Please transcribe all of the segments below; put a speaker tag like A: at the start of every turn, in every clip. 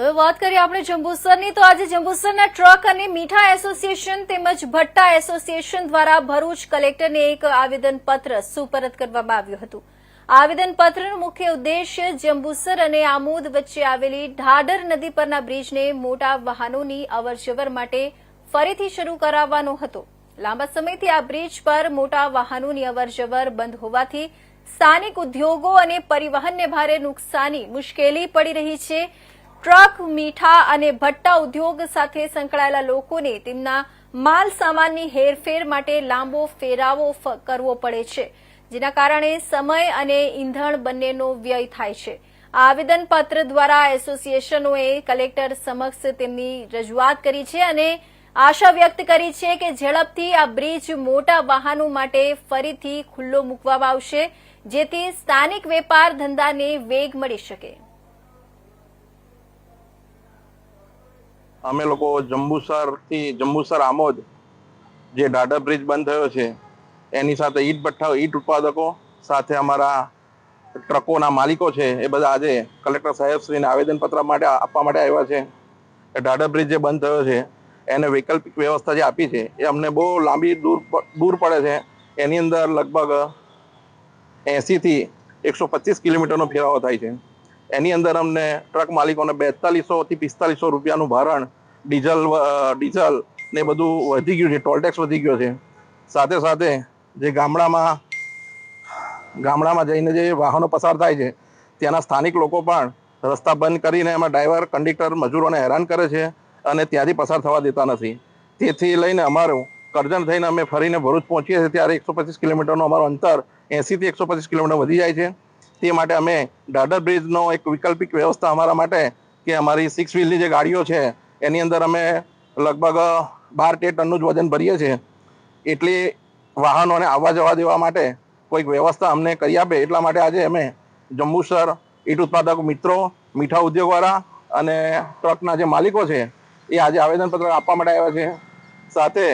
A: હવે વાત કરીએ આપણે જંબુસરની. તો આજે જંબુસરના ટ્રક અને મીઠા એસોસિએશન તેમજ ભટ્ટા એસોસિએશન દ્વારા ભરૂચ કલેક્ટરને એક આવેદનપત્ર સુપરત કરવામાં આવ્યું હતું. આવેદનપત્રનો મુખ્ય ઉદ્દેશ્ય જંબુસર અને આમોદ વચ્ચે આવેલી ઢાડર નદી પરના બ્રિજને મોટા વાહનોની અવરજવર માટે ફરીથી શરૂ કરાવવાનો હતો. લાંબા સમયથી આ બ્રિજ પર મોટા વાહનોની અવરજવર બંધ હોવાથી સ્થાનિક ઉદ્યોગો અને પરિવહનને ભારે નુકસાની મુશ્કેલી પડી રહી છે. ટ્રક, મીઠા અને ભટ્ટા ઉદ્યોગ સાથે સંકળાયેલા લોકોને તેમના માલ સામાનની હેરફેર માટે લાંબો ફેરાવો કરવો પડે છે, જેના કારણે સમય અને ઈંધણ બંનેનો વ્યય થાય છે. આવેદનપત્ર દ્વારા એસોસિએશનોએ કલેક્ટર સમક્ષ તેમની રજૂઆત કરી છે અને આશા વ્યક્ત કરી છે કે ઝડપથી આ બ્રિજ મોટા વાહનો માટે ફરીથી ખુલ્લો મૂકવામાં આવશે, જેથી સ્થાનિક વેપાર ધંધાને વેગ મળી શકે.
B: અમે લોકો જંબુસરથી, જંબુસર આમોદ, જે ડાડા બ્રિજ બંધ થયો છે, એની સાથે ઈટ ભઠ્ઠા ઈટ ઉત્પાદકો સાથે અમારા ટ્રકોના માલિકો છે, એ બધા આજે કલેક્ટર સાહેબશ્રીને આવેદનપત્ર માટે આપવા માટે આવ્યા છે. ડાડા બ્રિજ જે બંધ થયો છે, એને વૈકલ્પિક વ્યવસ્થા જે આપી છે, એ અમને બહુ લાંબી દૂર દૂર પડે છે. એની અંદર લગભગ એંસીથી એકસો પચીસ કિલોમીટરનો ફેરાવો થાય છે. એની અંદર અમને ટ્રક માલિકોને બેતાલીસો થી પિસ્તાલીસો રૂપિયાનું ભારણ, ડીઝલ ડીઝલ ને બધું વધી ગયું છે ટોલટેક્સ વધી ગયો છે. સાથે સાથે જે ગામડામાં ગામડામાં જઈને જે વાહનો પસાર થાય છે, ત્યાંના સ્થાનિક લોકો પણ રસ્તા બંધ કરીને એમાં ડ્રાઈવર, કંડક્ટર, મજૂરોને હેરાન કરે છે અને ત્યાંથી પસાર થવા દેતા નથી. તેથી લઈને અમારું કરજણ થઈને અમે ફરીને ભરૂચ પહોંચીએ છીએ, ત્યારે એકસો પચીસ કિલોમીટરનું અમારું અંતર એંસીથી એકસો પચીસ કિલોમીટર વધી જાય છે. તે માટે અમે દાદર બ્રિજનો એક વૈકલ્પિક વ્યવસ્થા અમારા માટે કે અમારી સિક્સ વ્હીલની જે ગાડીઓ છે, એની અંદર અમે લગભગ બાર તેર ટનનું જ વજન ભરીએ છીએ. એટલે વાહનોને આવવા જવા દેવા માટે કોઈક વ્યવસ્થા અમને કરી આપે. એટલા માટે આજે અમે જંબુસર ઈટ ઉત્પાદક મિત્રો, મીઠા ઉદ્યોગવાળા અને ટ્રકના જે માલિકો છે, એ આજે આવેદનપત્ર આપવા માટે આવ્યા છે. સાથે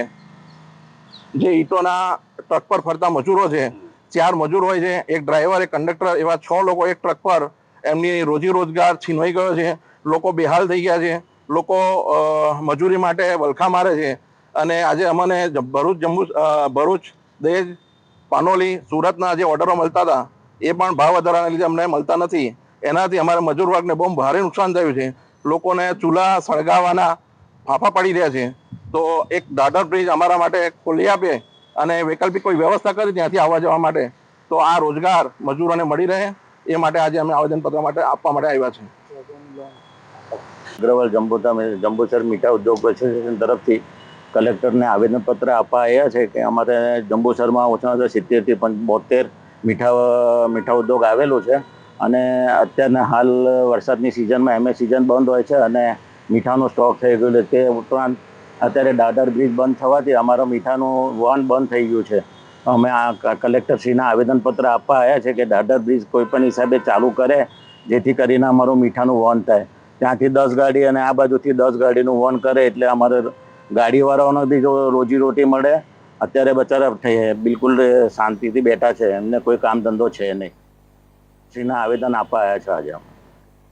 B: જે ઈંટોના ટ્રક પર ફરતા મજૂરો છે ચાર મજૂર હોય છે, એક ડ્રાઈવર એક કંડક્ટર એવા છ લોકો એક ટ્રક પર એમની રોજી રોજગાર છીનવાઈ ગયો છે. લોકો બેહાલ થઈ ગયા છે. લોકો મજૂરી માટે વલખા મારે છે. અને આજે અમને ભરૂચ જમ્મુ ભરૂચ, દહેજ, પાનોલી, સુરતના જે ઓર્ડરો મળતા હતા, એ પણ ભાવ વધારાના લીધે અમને મળતા નથી. એનાથી અમારે મજૂર વર્ગને બહુ ભારે નુકસાન થયું છે. લોકોને ચૂલા સળગાવવાના ફાફા પડી રહ્યા છે. તો એક દાદર બ્રિજ અમારા માટે ખોલી આપે અને વૈકલ્પિક કોઈ વ્યવસ્થા કરી ત્યાંથી આવવા જવા માટે, તો આ રોજગાર મજૂરોને મળી રહે, એ માટે આજે અમે આવેદનપત્ર માટે આપવા માટે આવ્યા છે
C: અગ્રવાલ જંબુતા જંબુસર મીઠા ઉદ્યોગ એસોસિએશન તરફથી કલેક્ટરને આવેદનપત્ર આપવા આવ્યા છે કે અમારે જંબુસરમાં ઓછામાં ઓછા સિત્તેરથી બોતેર મીઠા મીઠા ઉદ્યોગ આવેલું છે. અને અત્યારના હાલ વરસાદની સિઝનમાં એમએ સિઝન બંધ હોય છે અને મીઠાનો સ્ટોક થઈ ગયો છે. તે ઉપરાંત અત્યારે દાદર બ્રિજ બંધ થવાથી અમારો મીઠાનું વહન બંધ થઈ ગયું છે. અમે આ કલેક્ટરશ્રીના આવેદનપત્ર આપવા આવ્યા છે કે દાદર બ્રિજ કોઈ પણ હિસાબે ચાલુ કરે, જેથી કરીને અમારું મીઠાનું વહન થાય. ત્યાંથી દસ ગાડી અને આ બાજુથી દસ ગાડીનું વહન કરે એટલે અમારે ગાડીવાળાઓને બી જો રોજીરોટી મળે, અત્યારે બચારા થઈ- બિલકુલ શાંતિથી બેઠા છે. એમને કોઈ કામ ધંધો છે નહીં. શ્રીના આવેદન આપવા આવ્યા છે આજે અમે.